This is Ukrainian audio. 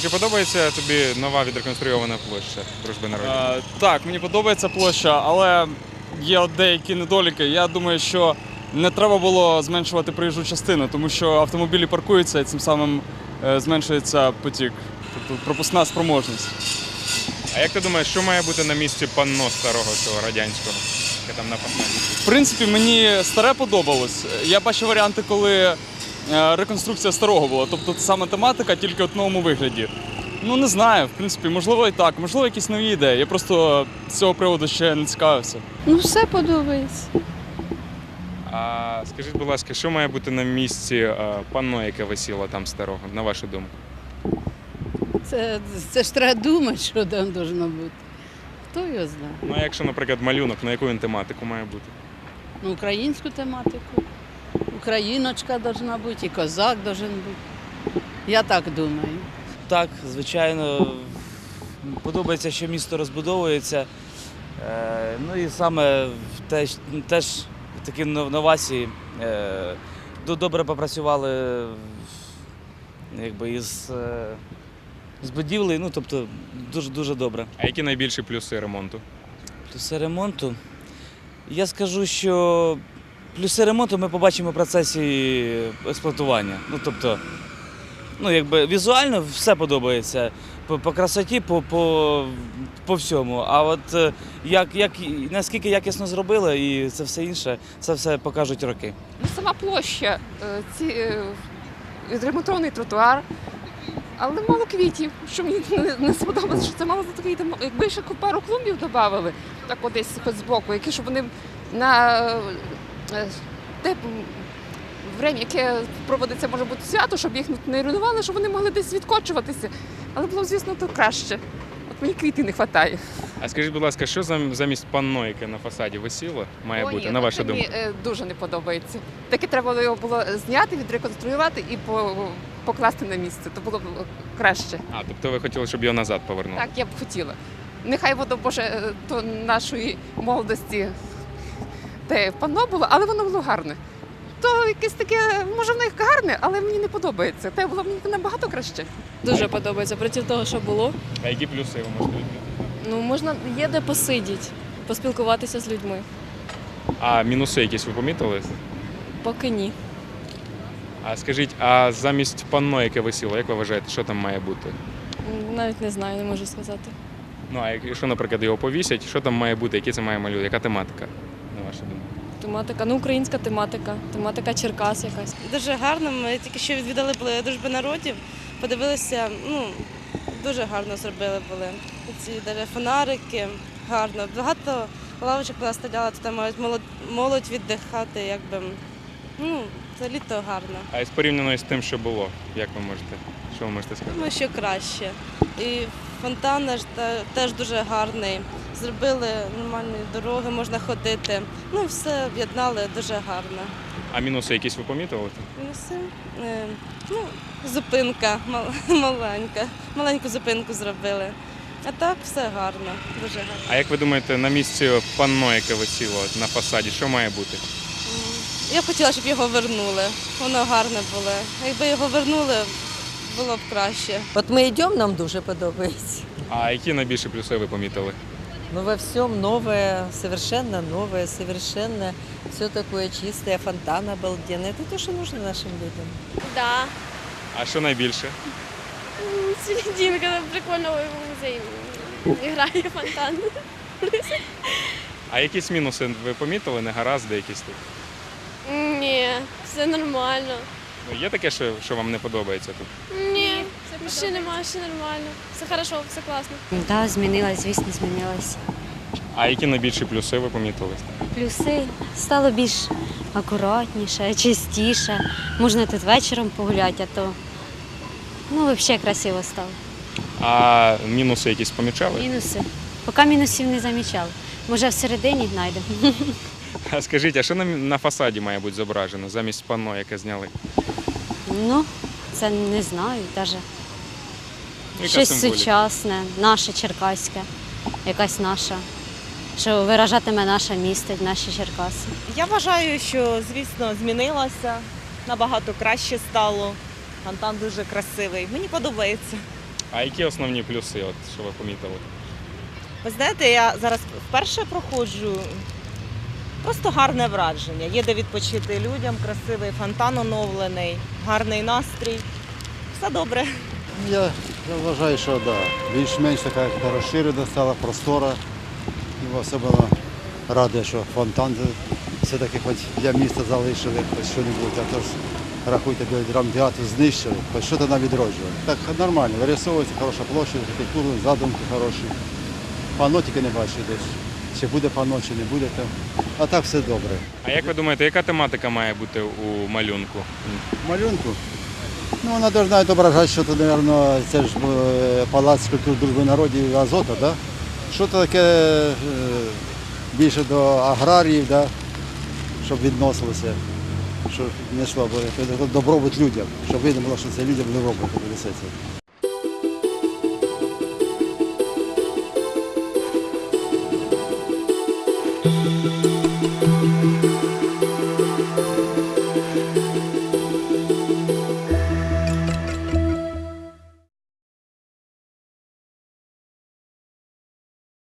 Чи подобається тобі нова відреконструйована площа дружби народів? Е, так, мені подобається площа, але є от деякі недоліки. Я думаю, що не треба було зменшувати проїжджу частину, тому що автомобілі паркуються і цим самим е, зменшується потік, тобто пропускна спроможність. А як ти думаєш, що має бути на місці панно старого цього радянського, яке там на? В принципі, мені старе подобалось. Я бачив варіанти, коли реконструкція старого була, тобто саме тематика, тільки в новому вигляді. Ну не знаю, в принципі, можливо і так, можливо, якісь нові ідеї. Я просто з цього приводу ще не цікавився. Ну, все подобається. А скажіть, будь ласка, що має бути на місці е, панно, яке висіло там старого, на вашу думку? Це, це ж треба думати, що там должно бути. Хто його знає? Ну, а якщо, наприклад, малюнок, на яку він тематику має бути? Ну, українську тематику. Україночка должна бути, і козак должен бути. Я так думаю. Так, звичайно, подобається, що місто розбудовується. Е, Ну і саме теж, теж такі нов- новації. Е, Добре попрацювали якби, із, е, з будівлею, ну тобто дуже дуже добре. А які найбільші плюси ремонту? Плюси ремонту. Я скажу, що плюси ремонту ми побачимо в процесі експлуатування. Ну, тобто, ну, якби візуально все подобається. По, по красоті, по, по, по всьому. А от е, як, як, наскільки якісно зробили і це все інше, це все покажуть роки. Ну, сама площа, е, ці, е, відремонтований тротуар, але мало квітів, що мені не, сподобалося, що це мало квіти. Якби ще пару клумбів додали, так десь хоч збоку, які щоб вони на те время, яке проводиться, може бути свято, щоб їх не руйнували, щоб вони могли десь відкочуватися. Але було, звісно, то краще. От мені квітів не вистачає. А скажіть, будь ласка, що замість панно, яке на фасаді висіло, має Ой, бути, ні, на вашу думку? е, дуже не подобається. Таке треба було його було зняти, відреконструювати і по, покласти на місце. То було б краще. А, тобто ви хотіли, щоб його назад повернули? Так, я б хотіла. Нехай воно Боже е, то нашої молодості те панно було, але воно було гарне. То якесь таке, може, воно і гарне, але мені не подобається. Те було б набагато краще. Дуже подобається проти того, що було. А які плюси ви можете відмітити? Ну можна є де посидіти, поспілкуватися з людьми. А мінуси якісь ви помітили? Поки ні. А скажіть, а замість панно, яке висіло, як ви вважаєте, що там має бути? Навіть не знаю, не можу сказати. Ну, а якщо, наприклад, його повісять, що там має бути, які це має малювати, яка тематика? Тематика, ну українська тематика, тематика Черкас якась. Дуже гарно. Ми тільки що відвідали були дружби народів, подивилися, ну дуже гарно зробили були. Ці даже фонарики, гарно. Багато лавочок стояла, тут мають молодь, молодь віддихати, якби. Ну, це літо гарно. А із порівняно з тим, що було, як ви можете, що ви можете сказати? Думаю, що краще. І фонтан наш теж дуже гарний. Зробили нормальні дороги, можна ходити. Ну, все об'єднали дуже гарно. А мінуси якісь ви помітили? Мінуси. Е, ну, зупинка мал- маленька. Маленьку зупинку зробили. А так все гарно, дуже гарно. А як ви думаєте, на місці панно, яке висіло на фасаді, що має бути? Я б хотіла, щоб його вернули. Воно гарне було. Якби його вернули, було б краще. От ми йдемо, нам дуже подобається. А які найбільші плюси ви помітили? Ну, во всем новое, совершенно новое, совершенно все такое чистое, фонтан обалденный. Это то, что нужно нашим людям. Да. А що найбільше? Дінка прикольно в музеї грає фонтан. А якісь мінуси ви помітили, негаразди якісь тут? Ні, все нормально. Ну, є таке, що, що вам не подобається тут? Ні, ще немає, ще нормально. Все хорошо, все класно. Так, змінилась, звісно, змінилась. А які найбільші плюси ви помітили? Плюси стало більш акуратніше, чистіше. Можна тут вечором погуляти, а то ну, взагалі красиво стало. А мінуси якісь помічали? Мінуси. Поки мінусів не замічав. Може, всередині знайдемо. А скажіть, а що на, на фасаді має бути зображено замість панно, яке зняли? Ну, це не знаю навіть. Яка Щось символіка? сучасне, наше черкаське, якась наша. Що виражатиме наше місто, наші Черкаси. Я вважаю, що звісно змінилося, набагато краще стало. Фонтан дуже красивий. Мені подобається. А які основні плюси, от, що ви помітили? Ви знаєте, я зараз вперше проходжу. Просто гарне враження. Є де відпочити людям, красивий фонтан оновлений, гарний настрій. Все добре. Я, я вважаю, що да, більш-менш така розширена стала, простора. І особливо радий, що фонтан все-таки хоч для міста залишили, хоч що-небудь, а то ж рахуйте, біля драмтеатру знищили, хоч що-то нам відроджували. Так нормально, вирисовується хороша площа, архітектурні задумки хороші. Панно не бачу десь. Чи буде панно, чи не буде там. А так все добре. А як ви думаєте, яка тематика має бути у малюнку? малюнку. Ну, вона должна відображати, що то, мабуть, це ж е, палац культур дружби народів Азота, да? Що то таке е, більше до аграріїв, да? щоб відносилося, щоб не йшло, бо це добробут людям, щоб видно було, що це людям добробут несеться.